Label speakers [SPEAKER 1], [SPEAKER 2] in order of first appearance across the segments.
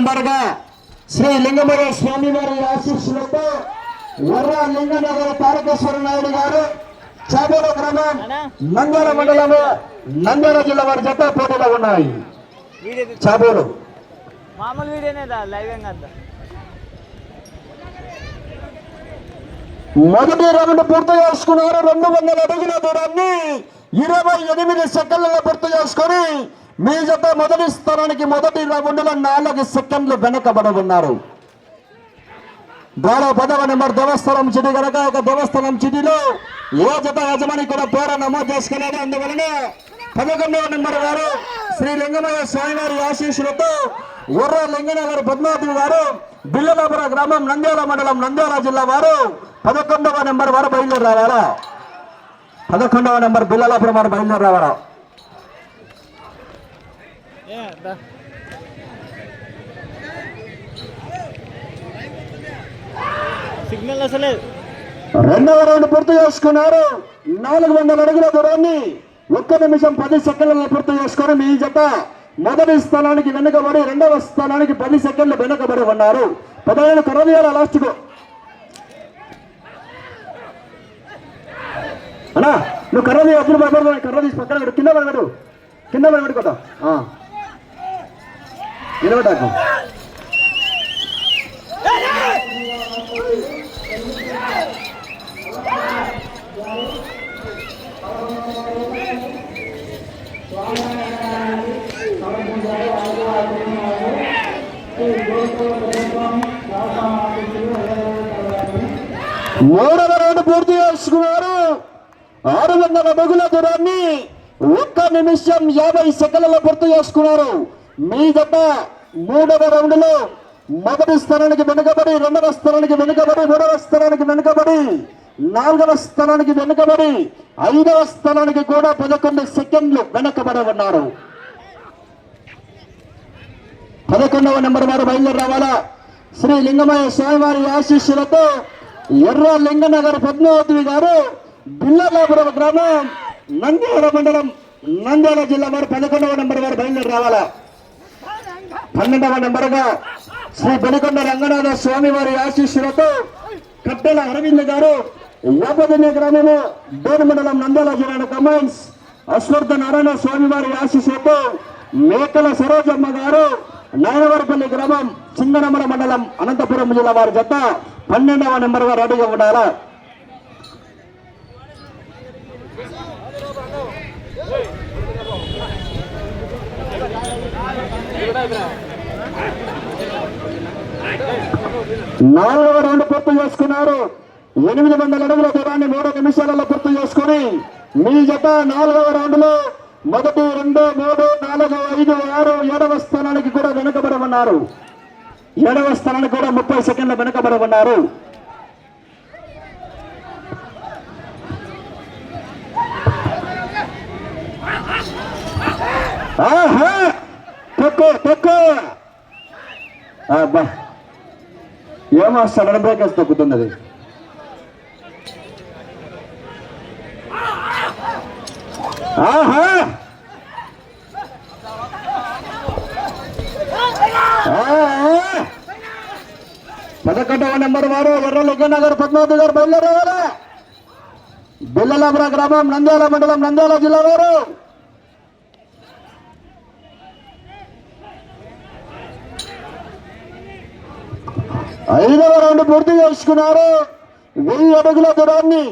[SPEAKER 1] నెంబర్గా శ్రీ లింగమయ్య స్వామి వారి ఆశీస్సులతో ఎర్ర లింగనగర్ తారకేశ్వర నాయుడు గారు చాబోల గ్రామం నంద్యాల మండలము నంద్యాల జిల్లా వారి జత పోటీలో ఉన్నాయి. చాబోలు
[SPEAKER 2] మామూలు వీడియోనే దా లైవ్ ఏం కదా
[SPEAKER 1] మొదటి రౌండ్ పూర్తి చేసుకున్నారు. రెండు వందల అడుగుల దూరాన్ని ఇరవై ఎనిమిది సెకండ్లలో పూర్తి చేసుకొని మీ జత మొదటి స్థానానికి మొదటి రౌండ్లో నాలుగు సెకండ్లు వెనకబడి ఉన్నారు. ద్వారా పదవ నెంబర్ దేవస్థానం చిటి కనుక ఒక దేవస్థానం చిటిలో ఏ జత యజమాని కూడా పేర నమోదు చేసుకోలేదు అందువలన పదకొండవ నెంబర్ వారు శ్రీ లింగమయ్య స్వామి వారి ఆశీస్సులతో ఉర్ర లింగనగర్ పద్మావతి గారు బిల్లలాపుర గ్రామం నంద్యాల మండలం నంద్యాల జిల్లా వారు పదకొండవ నెంబర్ వారు బయలుదేరి రావాలా పదకొండవ నెంబర్ బిల్లలాపురం వారు బయలుదేరి రావాలా
[SPEAKER 2] సిగ్నల్ అసలే
[SPEAKER 1] రెండవ రౌండ్ పూర్తి చేసుకున్నారు. నాలుగు వందల అడుగుల దూరాన్ని ఒక్క నిమిషం పది సెకండ్లలో పూర్తి చేసుకుని మీ జత మొదటి స్థానానికి వెనుకబడి రెండవ స్థానానికి పది సెకండ్లు వెనుకబడి ఉన్నారు. పదహేను కరవీయాల లాస్ట్కు అన్నా నువ్వు కర్ర తీ అప్పుడు భయపడదు కర్ర తీసి పక్కన పెట్టు. కింద పడగడు కదా నిలబడాకు మూడవ రౌండ్ పూర్తి చేసుకున్నారు. ఆరు వందల అడుగుల దూరాన్ని ఒక్క నిమిషం యాభై సెకండ్లలో పూర్తి చేసుకున్నారు. మీ జత మూడవ రౌండ్లో మొదటి స్థానానికి వెనుకబడి రెండవ స్థానానికి వెనుకబడి మూడవ స్థానానికి వెనుకబడి నాలుగవ స్థానానికి వెనుకబడి ఐదవ స్థానానికి కూడా పదకొండు సెకండ్లు వెనుకబడి ఉన్నారు. పదకొండవ నెంబర్ వారు బయలుదేరి రావాలా శ్రీ లింగమయ్య స్వామివారి ఆశీస్సులతో ఎర్ర లింగనగర్ పద్మావతి గారు బిల్లలాపురం గ్రామం నంద్యాల మండలం నంద్యాల జిల్లా వారు పదకొండవ నెంబర్ వారు బయలుదేరి రావాలా పన్నెండవ నెంబర్గా శ్రీ బలికొండ రంగనాథ స్వామి వారి ఆశీస్సులతో కట్టెల అరవింద్ గారు యాపదన్య గ్రామము డోన్ మండలం నందాల జిల్లా కమాన్స్ అశ్వర్ధ నారాయణ స్వామి వారి ఆశీస్సులతో మేకల సరోజమ్మ గారు నాయనవరపల్లి గ్రామం చింగనమల మండలం అనంతపురం జిల్లా వారి జత పన్నెండవ నెంబర్గా రెడీగా ఉండాలా? నాలుగవ రౌండ్ పూర్తి చేసుకున్నారు. ఎనిమిది వందల అడుగుల దూరాన్ని మూడు నిమిషాలలో పూర్తి చేసుకుని మీ జత నాలుగవ రౌండ్లో మొదటి రెండు మూడు నాలుగు ఐదు ఆరు ఏడవ స్థానానికి కూడా వెనుకబడి ఉన్నారు. ఏడవ స్థానానికి కూడా ముప్పై సెకండ్ల వెనుకబడి ఉన్నారు. ఆహా! తొక్కు తొక్కు. అబ్బా. ఏమో సడన్ బ్రేకర్స్ తొక్కుతుంది అది ఆహా. ఆ, పదకొండవ నెంబర్ వారు ఎర్ర లింగనగర్ పద్మావతి గారు బయలుదేరారా. బిల్లలాపుర గ్రామం నంద్యాల మండలం నంద్యాల జిల్లా వారు. ఐదవ రౌండ్ పూర్తి చేసుకున్నారు. వెయ్యి అడుగుల దూరాన్ని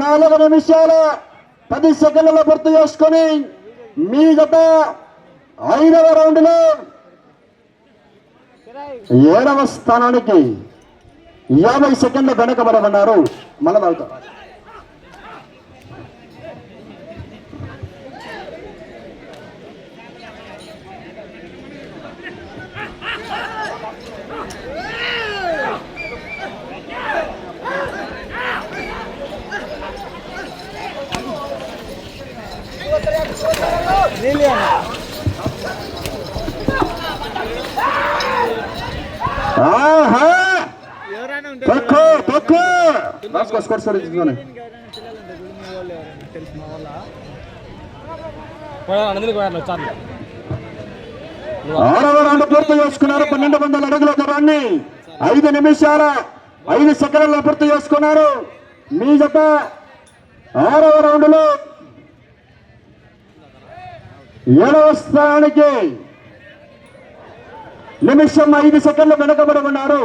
[SPEAKER 1] నాలుగు నిమిషాల పది సెకండ్లలో పూర్తి చేసుకొని మీ గత ఐదవ రౌండ్లో ఏడవ స్థానానికి యాభై సెకండ్ల వెనకబడమన్నారు మళ్ళా ఆహా! రాసుకో స్కోర్ ఆరవ రౌండ్ పూర్తి చేసుకున్నారు. పన్నెండు వందల అడుగుల దూరాన్ని. ఐదు నిమిషాల ఐదు సెకండ్లు పూర్తి చేసుకున్నారు. మీ జత ఆరవ రౌండ్లో ఏడవ స్థానానికి నిమిషం ఐదు సెకండ్లు వెనుకబడి ఉన్నారు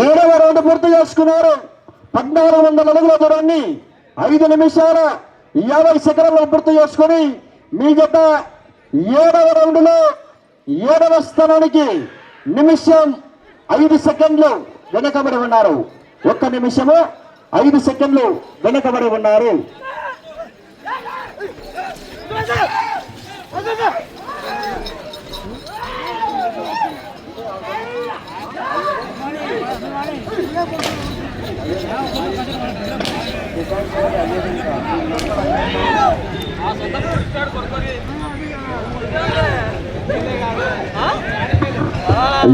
[SPEAKER 1] ఏడవ రౌండ్ పూర్తి చేసుకున్నారు పద్నాలుగు వందల అడుగుల దూరాన్ని ఐదు నిమిషాల యాభై సెకండ్లు పూర్తి చేసుకొని మీ జత ఏడవ రౌండ్లో ఏడవ స్థానానికి నిమిషం ఐదు సెకండ్లు వెనకబడి ఉన్నారు ఒక్క నిమిషము ఐదు సెకండ్లు వెనకబడి ఉన్నారు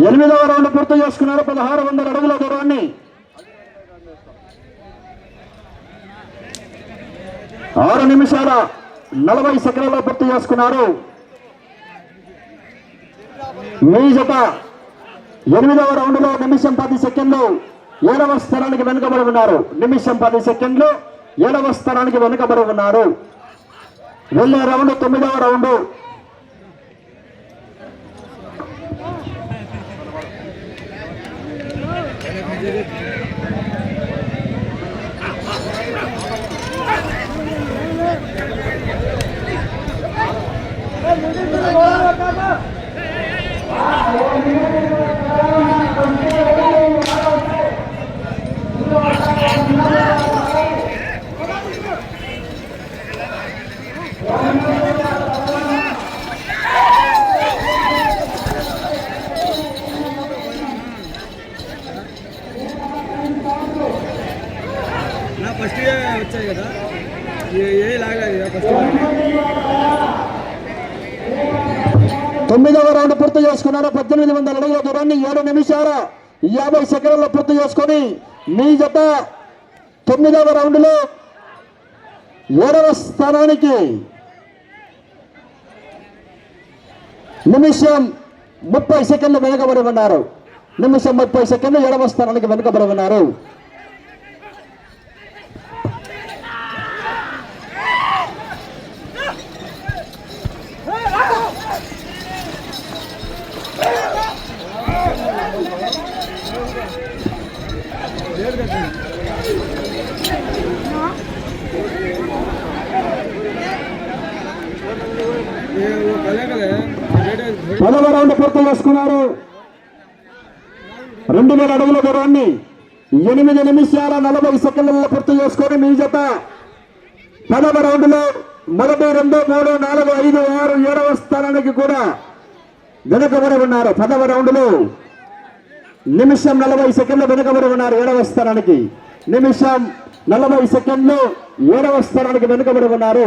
[SPEAKER 1] ఎనిమిదవ రౌండ్ పూర్తి చేసుకున్నారు. పదహారు వందల అడుగుల దూరాన్ని. ఆరు నిమిషాల నలభై సెకండ్లలో పూర్తి చేసుకున్నారు. మీ జత ఎనిమిదవ రౌండ్లో నిమిషం పది సెకండ్లు ఏడవ స్థానానికి వెనుకబడి ఉన్నారు నిమిషం పది సెకండ్లు ఏడవ స్థానానికి వెనుకబడి ఉన్నారు వెళ్ళే రౌండ్ తొమ్మిదవ రౌండ్
[SPEAKER 3] నా ఫస్ట్ వచ్చాయి కదా. ఏ- లాగలేదు ఫస్ట్
[SPEAKER 1] తొమ్మిదవ రౌండ్ పూర్తి చేసుకున్నారు పద్దెనిమిది వందల అడుగుల దూరాన్ని ఏడు నిమిషాల యాభై సెకండ్లలో పూర్తి చేసుకొని మీ జత తొమ్మిదవ రౌండ్లో ఏడవ స్థానానికి నిమిషం ముప్పై సెకండ్లు వెనుకబడి ఉన్నారు. నిమిషం ముప్పై సెకండ్లు ఏడవ స్థానానికి వెనుకబడి ఉన్నారు
[SPEAKER 3] కదే కదా
[SPEAKER 1] పదవ వేసుకున్నారు రెండు వేల అడుగుల దూరాన్ని ఎనిమిది నిమిషాల నలభై సెకండ్లలో పూర్తి చేసుకొని మీ జత పదవ రౌండ్లో మొదటి రెండు మూడు నాలుగు ఐదు ఆరు ఏడవ స్థానానికి కూడా వెనుకబడి ఉన్నారు. పదవ రౌండ్లో నిమిషం నలభై సెకండ్లు వెనుకబడి ఉన్నారు ఏడవ స్థానానికి. నిమిషం నలభై సెకండ్లు ఏడవ స్థానానికి వెనుకబడి ఉన్నారు.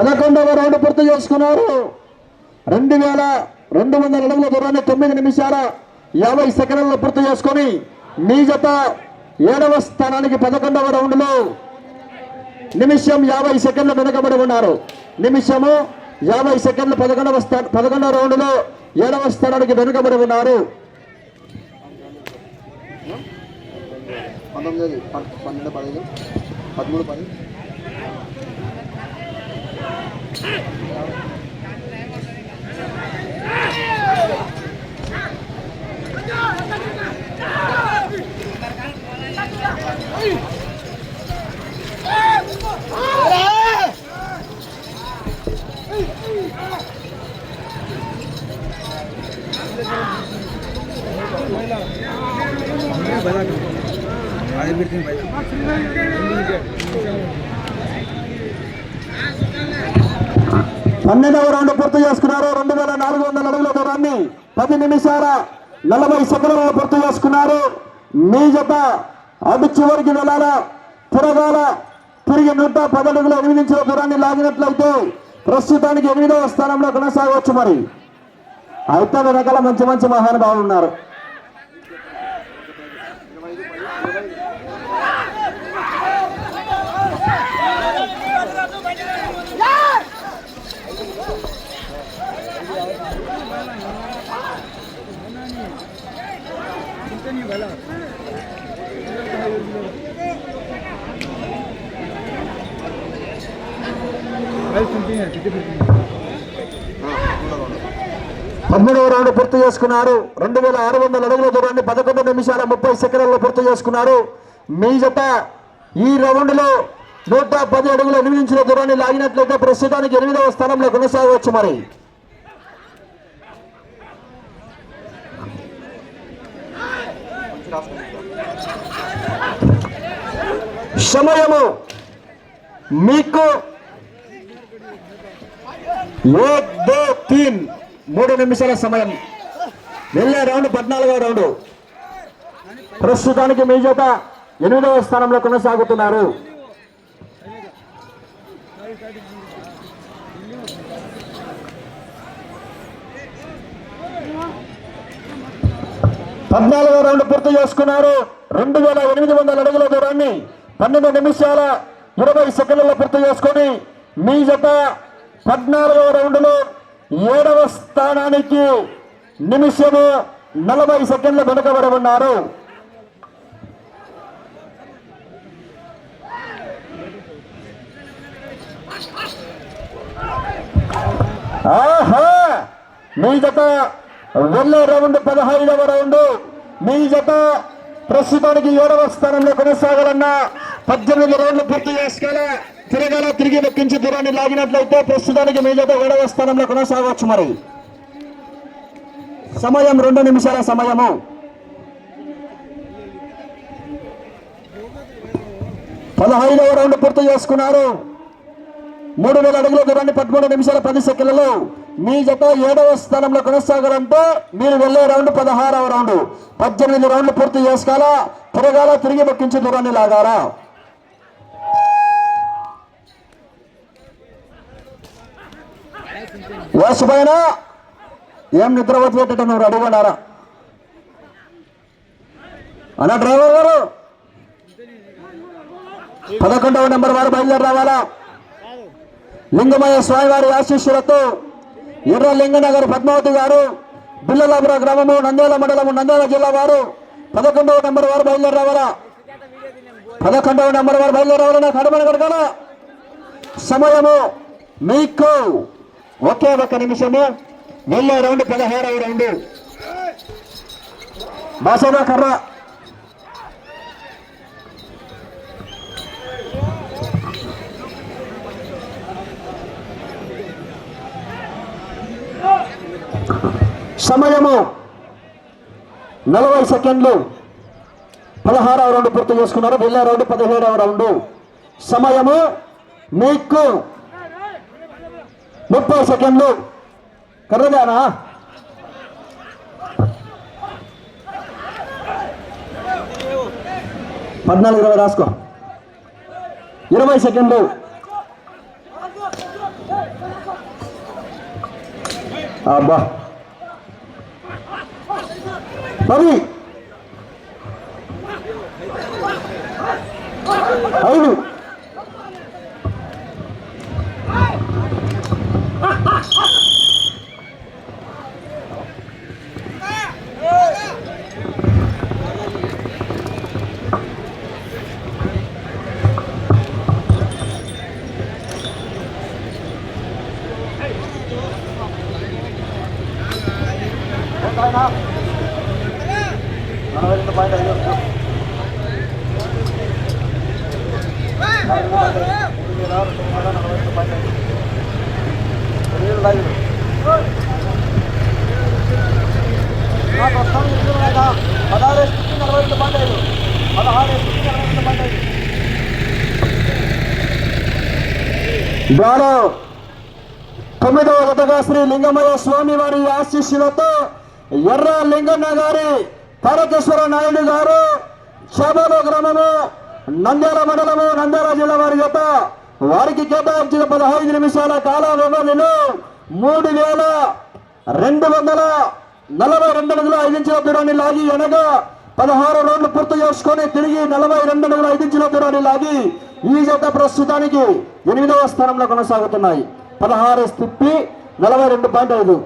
[SPEAKER 1] పదకొండవ రౌండ్ పూర్తి చేసుకున్నారు. రెండు వేల రెండు వందల అడుగుల దూరాన్ని తొమ్మిది నిమిషాల యాభై సెకండ్లలో పూర్తి చేసుకొని మీ జత ఏడవ స్థానానికి పదకొండవ రౌండ్లో నిమిషం యాభై సెకండ్లు వెనుకబడి ఉన్నారు. నిమిషము యాభై సెకండ్లు పదకొండవ స్థా పదకొండవ రౌండ్లో ఏడవ స్థానానికి వెనుకబడి ఉన్నారు.
[SPEAKER 3] పంతొమ్మిది పన్నెండు పదిహేను పదమూడు పది. பயலாக பயலாக
[SPEAKER 1] పన్నెండవ రౌండ్ పూర్తి చేసుకున్నారు. రెండు వేల నాలుగు వందల అడుగుల దూరాన్ని పది నిమిషాల నలభై సెకండ్లలో పూర్తి చేసుకున్నారు. మీ జత అటు చివరికి వెళ్ళాల తిరగాల తిరిగి నూట పది ఎనిమిది ఇంచుల దూరాన్ని లాగినట్లయితే ప్రస్తుతానికి ఎనిమిదవ స్థానంలో కొనసాగవచ్చు మరి. అయితే వెనకాల మంచి మంచి మహానుభావులు ఉన్నారు. పదమూడవ రౌండ్ పూర్తి చేసుకున్నారు. రెండు వేల ఆరు వందల అడుగుల దూరాన్ని పదకొండు నిమిషాల ముప్పై సెకండ్లలో పూర్తి చేసుకున్నారు. మీ జత ఈ రౌండ్లో నూట పది అడుగుల ఎనిమిది ఇంచుల దూరాన్ని లాగినట్లయితే ప్రస్తుతానికి ఎనిమిదవ స్థానంలో కొనసాగవచ్చు మరి. సమయము మీకు ఏక్ దో మూడు నిమిషాల సమయం. వెళ్ళే రౌండ్ పద్నాలుగో రౌండ్. ప్రస్తుతానికి మీ చేత ఎనిమిదవ స్థానంలో కొనసాగుతున్నారు. పద్నాలుగో రౌండ్ పూర్తి చేసుకున్నారు. రెండు వేల ఎనిమిది వందల అడుగుల దూరాన్ని పన్నెండు నిమిషాల ఇరవై సెకండ్లలో పూర్తి చేసుకొని మీ జత పద్నాలుగవ రౌండ్లో ఏడవ స్థానానికి నిమిషము నలభై సెకండ్ల వెనుకబడి ఉన్నారు. ఆహా! మీ జత వెళ్ళే రౌండ్ పదహైదవ రౌండ్. మీ జత ప్రస్తుతానికి ఏడవ స్థానంలో కొనసాగాలన్నా పద్దెనిమిది రౌండ్లు పూర్తి చేసుకోవాలా? తిరగాల తిరిగి లెక్కించి దూరాన్ని లాగినట్లయితే ప్రస్తుతానికి మీ జత ఏడవ స్థానంలో కొనసాగవచ్చు మరి. సమయం రెండు నిమిషాల సమయము. పదహైదవ రౌండ్ పూర్తి చేసుకున్నారు. మూడు వేల అడుగుల దూరాన్ని పదమూడు నిమిషాల పది సెకండ్లలో మీ జత ఏడవ స్థానంలో కొనసాగాలంటే మీరు వెళ్ళే రౌండ్ పదహారవ రౌండ్. పద్దెనిమిది రౌండ్లు పూర్తి చేసుకోవాలా? తిరగాల తిరిగి మొక్కించి దూరాన్ని లాగారా వాసుపైన ఏం నిద్ర వదిలేటట్టు నువ్వు అడుగున్నారా అన్న డ్రైవర్ గారు పదకొండవ నెంబర్ వారు బయలుదేరి రావాలా? లింగమయ్య స్వామివారి ఆశీస్సులతో ఎర్ర లింగనగర్ పద్మావతి గారు బిల్లలాపుర గ్రామము నంద్యాల మండలము నంద్యాల జిల్లా వారు పదకొండవ నెంబర్ వారు బయలుదేరి రావాలా? పదకొండవ నెంబర్ వారు బయలుదేరి రావాలన్నా కడమని కడగాల సమయము మీకు ఒకే ఒక నిమిషము. వెళ్ళే రౌండ్ పదహారవ రౌండ్. బాసనా కర్ర. సమయము నలభై సెకండ్లు. పదహారవ రౌండ్ పూర్తి చేసుకున్నారు. వెళ్ళే రౌండ్ పదిహేడవ రౌండ్. సమయము మీకు ముప్పై సెకండ్లు. కర్రదానా పద్నాలుగు ఇరవై రాసుకో. ఇరవై సెకండ్లు. అబ్బా. పది. ఐదు. నలభై రెండు పాయింట్ ఐదు పదహారు నలభై రెండు పాయింట్ ఐదు పదహారు నలభై రెండు పాయింట్ ఐదు ద్వారా తొమ్మిదవ గతగా శ్రీ లింగమయ్య స్వామి వారి ఆశీస్సులతో ఎర్ర లింగన్న గారి తారకేశ్వర నాయుడు గారు చేబోలు గ్రామము నంద్యాల మండలము నంద్యాల జిల్లా వారి యొక్క వారికి కేటాయించిన పదహైదు నిమిషాల కాల వ్యవధిలో మూడు వేల రెండు వందల నలభై రెండు అడుగుల ఐదించిన దూరాన్ని లాగి అనగా పదహారు రౌండ్లు పూర్తి చేసుకొని తిరిగి నలభై రెండు అడుగుల ఐదించిన దూరాన్ని లాగి ఈ జత ప్రస్తుతానికి ఎనిమిదవ స్థానంలో కొనసాగుతున్నాయి. పదహారు తిప్పి నలభై రెండు పాయింట్ ఐదు.